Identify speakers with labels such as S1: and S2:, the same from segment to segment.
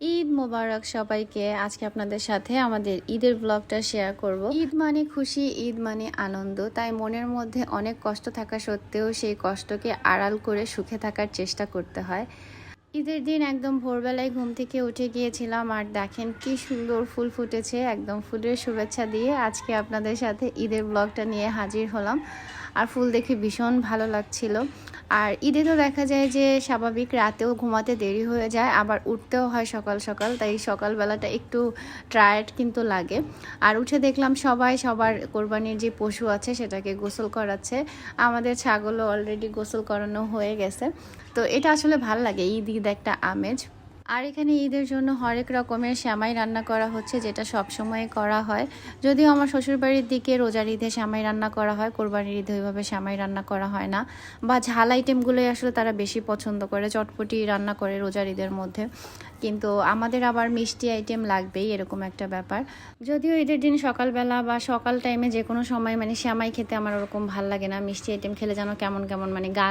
S1: ঈদ মোবারক সবাইকে। আজকে আপনাদের সাথে আমাদের ঈদের ব্লগটা শেয়ার করব। ঈদ মানে খুশি, ঈদ মানে আনন্দ। তাই মনের মধ্যে অনেক কষ্ট থাকা সত্ত্বেও সেই কষ্টকে আড়াল করে সুখে থাকার চেষ্টা করতে হয়। ঈদের দিন একদম ভোরবেলায় ঘুম থেকে উঠে গিয়েছিলাম আর দেখেন কি সুন্দর ফুল ফুটেছে, একদম ফুলের শুভেচ্ছা দিয়ে আজকে আপনাদের সাথে ঈদের ব্লগটা নিয়ে হাজির হলাম। আর ফুল দেখে ভীষণ ভালো লাগছিল। আর ঈদে তো দেখা যায় যে স্বাভাবিক রাতেও ঘুমাতে দেরি হয়ে যায়, আবার উঠতেও হয় সকাল সকাল, তাই সকালবেলাটা একটু টায়ার্ড কিন্তু লাগে। আর উঠে দেখলাম সবাই, সবার কোরবানির যে পশু আছে সেটাকে গোসল করাচ্ছে। আমাদের ছাগলও অলরেডি গোসল করানো হয়ে গেছে। তো এটা আসলে ভালো লাগে, ঈদ ঈদ একটা আমেজ। আর এখানে ঈদের জন্য হরেক রকমের শ্যামাই রান্না করা হচ্ছে, যেটা সব সময় করা হয়। যদিও আমার শ্বশুরবাড়ির দিকে রোজার ঈদে শ্যামাই রান্না করা হয়, কোরবানির ঈদে ওইভাবে শ্যামাই রান্না করা হয় না। বা ঝাল আইটেমগুলোই আসলে তারা বেশি পছন্দ করে, চটপটি রান্না করে রোজার ঈদের মধ্যে। কিন্তু আমাদের আবার মিষ্টি আইটেম লাগবেই, এরকম একটা ব্যাপার। যদিও ঈদের দিন সকালবেলা বা সকাল টাইমে যে কোনো সময় মানে শ্যামাই খেতে আমার ওরকম ভালো লাগে না। মিষ্টি আইটেম খেলে যেন কেমন কেমন মানে গা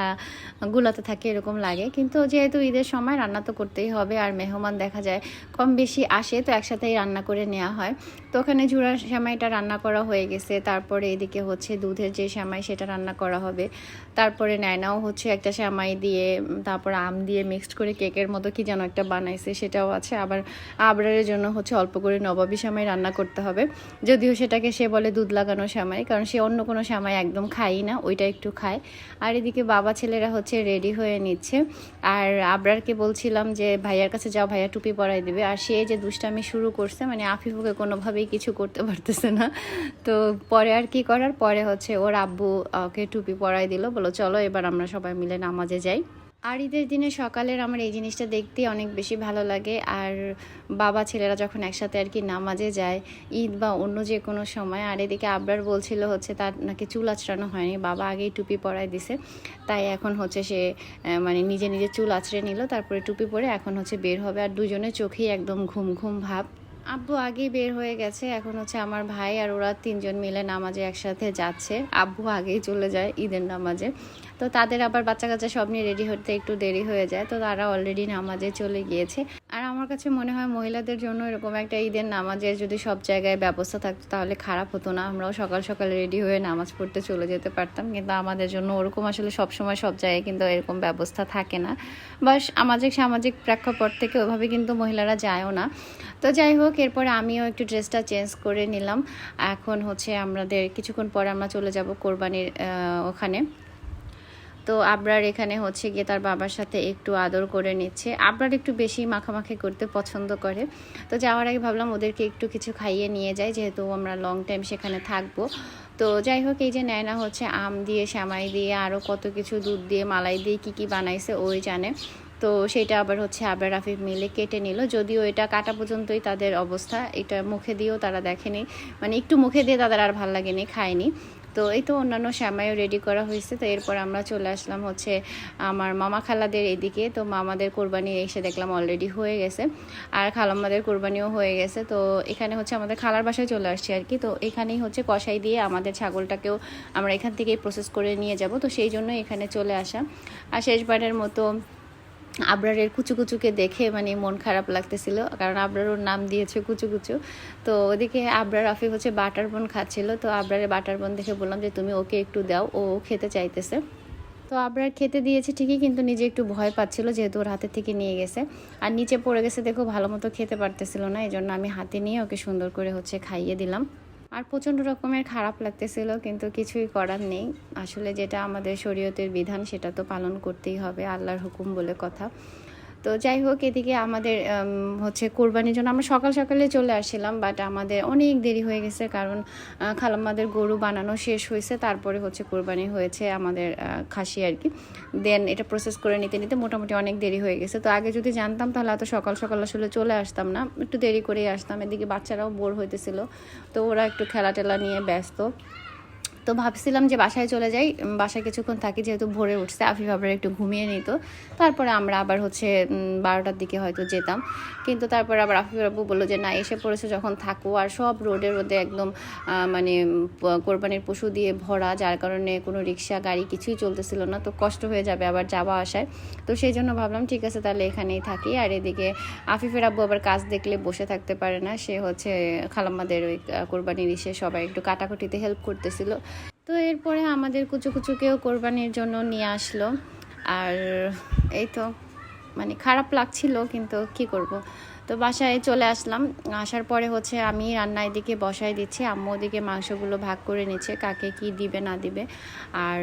S1: গুলাতে থাকে এরকম লাগে। কিন্তু যেহেতু ঈদের সময় রান্না তো করতেই হবে, আর মেহমান দেখা যায় কম বেশি আসে, তো একসাথেই রান্না করে নেওয়া হয়। তো ওখানে ঝুড়া শ্যামাইটা রান্না করা হয়ে গেছে। তারপরে এদিকে হচ্ছে দুধের যে শ্যামাই সেটা রান্না করা হবে। তারপরে নায়নাও হচ্ছে একটা শ্যামাই দিয়ে তারপর আম দিয়ে মিক্সড করে কেকের মতো কি যেন একটা বানাইছে সেটাও আছে। আবার আবরারের জন্য হচ্ছে অল্প করে নবাবী শ্যামাই রান্না করতে হবে। যদিও সেটাকে সে বলে দুধ লাগানো শ্যামাই, কারণ সে অন্য কোনো শ্যামাই একদম খাই না, ওইটা একটু খায়। আর এদিকে বাবা ছেলেরা হচ্ছে রেডি হয়ে নিচ্ছে। আর আবরারকে বলছিলাম যে, ভাইয়ার কাছে যাও, ভাইয়া টুপি পরাই দিবে। আর সে যে দুষ্টামি শুরু করছে মানে আফিফুকে কোনোভাবেই কিছু করতে পারতেছে না। তো পরে আর কি করার? পরে হচ্ছে ওর আব্বু ওকে টুপি পরাই দিল বলো চলো এবার আমরা সবাই মিলে নামাজে যাই। আর ঈদের দিনে সকালের আমার এই জিনিসটা দেখতে অনেক বেশি ভালো লাগে। আর বাবা, ছেলেরা যখন একসাথে আর কি নামাজে যায়, ঈদ বা অন্য যে কোনো সময়, আর এদিকে আবরার বলছিল হচ্ছে তার নাকি চুল আঁচড়ানো হয়নি, বাবা আগেই টুপি পরাই দিছে। তাই এখন হচ্ছে সে মানে নিজে নিজে চুল আঁচড়ে নিল, তারপরে টুপি পরে এখন হচ্ছে বের হবে। আর দুজনের চোখেই একদম ঘুম ঘুম ভাব। আব্বু আগেই বের হয়ে গেছে। এখন হচ্ছে আমার ভাই আর ওরা তিনজন মিলে নামাজে একসাথে যাচ্ছে। আব্বু আগেই চলে যায় ঈদের নামাজে। তো তাদের আবার বাচ্চা কাচ্চা সব নিয়ে রেডি হতে একটু দেরি হয়ে যায়। তো তারা অলরেডি নামাজে চলে গিয়েছে। আমার কাছে মনে হয় মহিলাদের জন্য এরকম একটা ঈদের নামাজের যদি সব জায়গায় ব্যবস্থা থাকতো, তাহলে খারাপ হতো না। আমরাও সকাল সকাল রেডি হয়ে নামাজ পড়তে চলে যেতে পারতাম। কিন্তু আমাদের জন্য ওরকম আসলে সব সময় সব জায়গায় কিন্তু এরকম ব্যবস্থা থাকে না। বা সামাজিক সামাজিক প্রেক্ষাপট থেকে ওভাবে কিন্তু মহিলারা যায়ও না। তো যাই হোক, এরপরে আমিও একটু ড্রেসটা চেঞ্জ করে নিলাম। এখন হচ্ছে আমাদের, কিছুক্ষণ পরে আমরা চলে যাব কোরবানির ওখানে। তো আবরার এখানে হচ্ছে গিয়ে তার বাবার সাথে একটু আদর করে নিচ্ছে। আবরার একটু বেশি মাখামাখি করতে পছন্দ করে। তো যাওয়ার আগে ভাবলাম ওদেরকে একটু কিছু খাইয়ে নিয়ে যাই, যেহেতু আমরা লং টাইম সেখানে থাকব। তো যাই হোক, এই যে নেয়না হচ্ছে আম দিয়ে, শ্যামাই দিয়ে আরও কত কিছু দুধ দিয়ে, মালাই দিয়ে কি কি বানাইছে, ওই জানে। তো সেটা আবার হচ্ছে আবরার রাফিফ মিলে কেটে নিল। যদিও এটা কাটা পর্যন্তই তাদের অবস্থা, এটা মুখে দিয়েও তারা দেখেনি। মানে একটু মুখে দিয়ে তাদের আর ভালো লাগেনি, খায়নি। তো এই তো অন্যান্য শ্যামাইও রেডি করা হয়েছে, তো এরপর আমরা চলে আসলাম হচ্ছে আমার মামা খালাদের এদিকে। তো মামাদের কোরবানি এসে দেখলাম অলরেডি হয়ে গেছে, আর খালাম্মাদের কোরবানিও হয়ে গেছে। তো এখানে হচ্ছে আমাদের খালার বাসায় চলে আসছি আর কি। তো এখানেই হচ্ছে কষাই দিয়ে আমাদের ছাগলটাকেও আমরা এখান থেকেই প্রসেস করে নিয়ে যাব। তো সেই জন্য এখানে চলে আসা। আর শেষবারের মতো আবরারের কুচু কুচুকে দেখে মানে মন খারাপ লাগতেছিল, কারণ আবরার ওর নাম দিয়েছে কুচু কুচু। তো ওদিকে আবরার আফিফ হচ্ছে বাটার বোন খাচ্ছিল, তো আবরারের বাটার বোন দেখে বললাম যে, তুমি ওকে একটু দাও, ও খেতে চাইতেছে। তো আবরার খেতে দিয়েছে ঠিকই, কিন্তু নিজে একটু ভয় পাচ্ছিল যেহেতু ওর হাতে থেকে নিয়ে গেছে। আর নিচে পড়ে গেছে দেখো ভালো মতো খেতে পারতেছিল না এই জন্য আমি হাতে নিয়ে ওকে সুন্দর করে হচ্ছে খাইয়ে দিলাম। আর প্রচণ্ড রকমের খারাপ লাগতেছিল, কিন্তু কিছুই করার নেই। আসলে যেটা আমাদের শরীয়তের বিধান, সেটা তো পালন করতেই হবে, আল্লাহর হুকুম বলে কথা। তো যাই হোক, এদিকে আমাদের হচ্ছে কোরবানির জন্য আমরা সকাল সকালে চলে আসছিলাম বাট আমাদের অনেক দেরি হয়ে গেছে কারণ খালাম্মাদের গরু বানানো শেষ হয়েছে, তারপরে হচ্ছে কোরবানি হয়েছে আমাদের খাসি আর কি। দেন এটা প্রসেস করে নিতে নিতে মোটামুটি অনেক দেরি হয়ে গেছে। তো আগে যদি জানতাম তাহলে এত সকাল সকাল আসলে চলে আসতাম না, একটু দেরি করেই আসতাম। এদিকে বাচ্চারাও বোর হইতেছিল, তো ওরা একটু খেলা টেলা নিয়ে ব্যস্ত। তো ভাবছিলাম যে বাসায় চলে যাই। বাসায় কিছুক্ষণ থাকি, যেহেতু ভোরে উঠছে, আফিফ আবার একটু ঘুমিয়ে নিত। তারপরে আমরা আবার হচ্ছে বারোটার দিকে হয়তো যেতাম। কিন্তু তারপরে আবার আফিফ আব্বু বলল যে, না, এসে পড়েছে যখন থাকো। আর সব রোডের রোদে একদম মানে কোরবানির পশু দিয়ে ভরা, যার কারণে কোনো রিক্সা, গাড়ি কিছুই চলতেছিল না। তো কষ্ট হয়ে যাবে আবার যাওয়া আসায়। তো সেই জন্য ভাবলাম, ঠিক আছে, তাহলে এখানেই থাকি। আর এদিকে আফিফের আব্বু আবার কাজ দেখলে বসে থাকতে পারে না। সে হচ্ছে, খালাম্মাদের ওই কোরবানির ইসে সবাই একটু কাটাকুটিতে হেল্প করতেছিল। এরপরে আমাদের কুচু কুচুকেও কোরবানির জন্য নিয়ে আসলো। আর এই তো মানে খারাপ লাগছিল, কিন্তু কি করব? তো বাসায় চলে আসলাম। আসার পরে হচ্ছে আমি রান্না এদিকে বসাই দিচ্ছি, আম্মু ওদিকে মাংসগুলো ভাগ করে নিচ্ছে, কাকে কি দিবে না দিবে। আর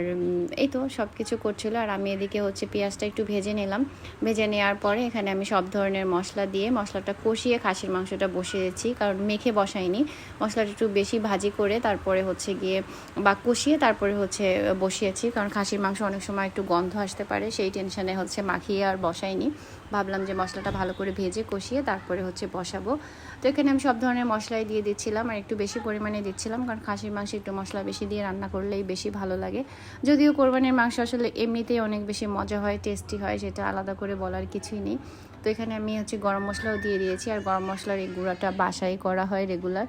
S1: এই তো সব কিছু করছিল। আর আমি এদিকে হচ্ছে পেঁয়াজটা একটু ভেজে নিলাম। ভেজে নেওয়ার পরে এখানে আমি সব ধরনের মশলা দিয়ে, মশলাটা কষিয়ে খাসির মাংসটা বসিয়েছি কারণ মেখে বসাইনি। মশলাটা একটু বেশি ভাজি করে তারপরে হচ্ছে গিয়ে, বা কষিয়ে তারপরে হচ্ছে বসিয়েছি, কারণ খাসির মাংস অনেক সময় একটু গন্ধ আসতে পারে, সেই টেনশনে হচ্ছে মাখিয়ে আর বসাইনি। ভাবলাম যে মশলাটা ভালো করে ভেজে কষিয়ে তারপরে হচ্ছে বসাবো। তো এখানে আমি সব ধরনের মশলাই দিয়ে দিচ্ছিলাম আর একটু বেশি পরিমাণে দিচ্ছিলাম কারণ খাসির মাংস একটু মশলা বেশি দিয়ে রান্না করলেই বেশি ভালো লাগে। যদিও কোরবানির মাংস আসলে এমনিতেই অনেক বেশি মজা হয়, টেস্টি হয়, সেটা আলাদা করে বলার কিছুই নেই। তো এখানে আমি হচ্ছে গরম মশলাও দিয়ে দিয়েছি আর গরম মশলার এই গুঁড়াটা বাসায় করা হয় রেগুলার।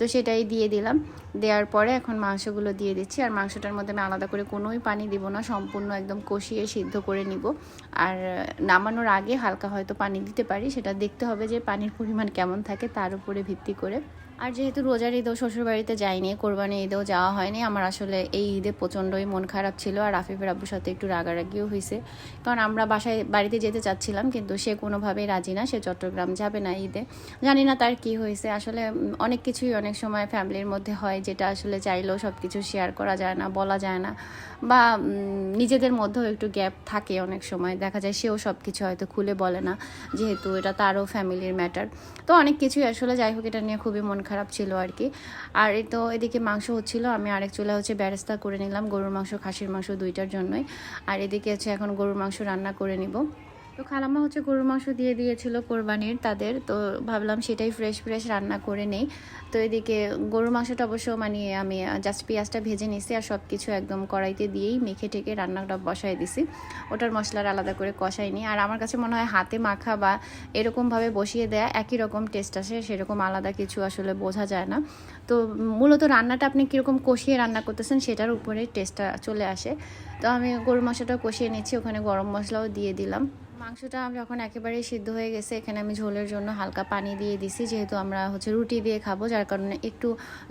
S1: তো সেটাই দিয়ে দিলাম। দেওয়ার পরে এখন মাংসগুলো দিয়ে দিচ্ছি। আর মাংসটার মধ্যে আমি আলাদা করে কোনোই পানি দিব না, সম্পূর্ণ একদম কষিয়ে সিদ্ধ করে নিব। আর নামানোর আগে হালকা হয়তো পানি দিতে পারি, সেটা দেখতে হবে যে পানির পরিমাণ কেমন থাকে, তার উপরে ভিত্তি করে। আর যেহেতু রোজার ঈদেও শ্বশুরবাড়িতে যাইনি কোরবানি ঈদেও যাওয়া হয়নি, আমার আসলে এই ঈদে প্রচণ্ডই মন খারাপ ছিল আর আফিফের আব্বুর সাথে একটু রাগারাগিও হয়েছে কারণ আমরা বাসায়, বাড়িতে যেতে চাচ্ছিলাম, কিন্তু সে কোনোভাবেই রাজি না, সে চট্টগ্রাম যাবে না ঈদে। জানি না তার কি হয়েছে আসলে অনেক কিছুই অনেক সময় ফ্যামিলির মধ্যে হয়, যেটা আসলে চাইলেও সব কিছু শেয়ার করা যায় না, বলা যায় না। বা নিজেদের মধ্যেও একটু গ্যাপ থাকে অনেক সময়, দেখা যায় সেও সব কিছু হয়তো খুলে বলে না, যেহেতু এটা তারও ফ্যামিলির ম্যাটার তো অনেক কিছুই আসলে যাই হোক, এটা নিয়ে খুবই মন খারাপ ছিল আর কি। আর এই তো এদিকে মাংস হচ্ছিল, আমি আরেক চুলা হচ্ছে ব্যারেস্তা করে নিলাম। গরুর মাংস, খাসির মাংস দুইটার জন্যই। আর এদিকে হচ্ছে এখন গরুর মাংস রান্না করে নিব। তো খালাম্মা হচ্ছে গরুর মাংস দিয়ে দিয়েছিল কোরবানির তাদের, তো ভাবলাম সেটাই ফ্রেশ ফ্রেশ রান্না করে নেই। তো এদিকে গরুর মাংসটা অবশ্য মানে আমি জাস্ট পেঁয়াজটা ভেজে নিছি আর সব কিছু একদম কড়াইতে দিয়েই মেখে টেকে রান্নাটা বসাই দিছি। ওটার মশলার আলাদা করে কষাইনি আর আমার কাছে মনে হয় হাতে মাখা বা এরকমভাবে বসিয়ে দেয়া একই রকম টেস্ট আসে, সেরকম আলাদা কিছু আসলে বোঝা যায় না। তো মূলত রান্নাটা আপনি কীরকম কষিয়ে রান্না করতেছেন সেটার উপরে টেস্টটা চলে আসে। তো আমি গরুর মাংসটা কষিয়ে নিচ্ছি, ওখানে গরম মশলাও দিয়ে দিলাম। মাংসটা যখন একেবারেই সিদ্ধ হয়ে গেছে, এখানে আমি ঝোলের জন্য হালকা পানি দিয়ে দিছি, যেহেতু আমরা হচ্ছে রুটি দিয়ে খাব, যার কারণে একটু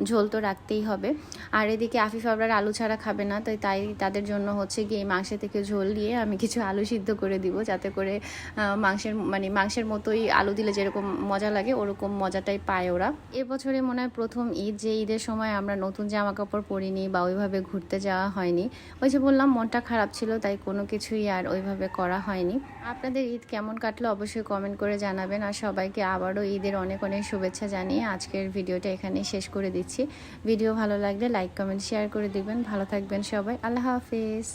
S1: ঝোল তো রাখতেই হবে। আর এদিকে আফিফ আবরার আলু ছাড়া খাবে না, তাই তাই তাদের জন্য হচ্ছে গিয়ে মাংসের থেকে ঝোল দিয়ে আমি কিছু আলু সিদ্ধ করে দিব, যাতে করে মাংসের মানে মাংসের মতোই আলু দিলে যেরকম মজা লাগে, ওরকম মজাটাই পায় ওরা। এবছরে মনে হয় প্রথম ঈদ, যে ঈদের সময় আমরা নতুন জামা কাপড় পরিনি বা ওইভাবে ঘুরতে যাওয়া হয়নি। ওই যে বললাম, মনটা খারাপ ছিল, তাই কোনো কিছুই আর ওইভাবে করা হয়নি। আপনাদের ঈদ কেমন কাটলো অবশ্যই কমেন্ট করে জানাবেন। আর সবাইকে আবারও ঈদের অনেক অনেক শুভেচ্ছা জানিয়ে আজকের ভিডিওটা এখানেই শেষ করে দিচ্ছি। ভিডিও ভালো লাগলে লাইক কমেন্ট শেয়ার করে দিবেন। ভালো থাকবেন সবাই। আল্লাহ হাফিজ।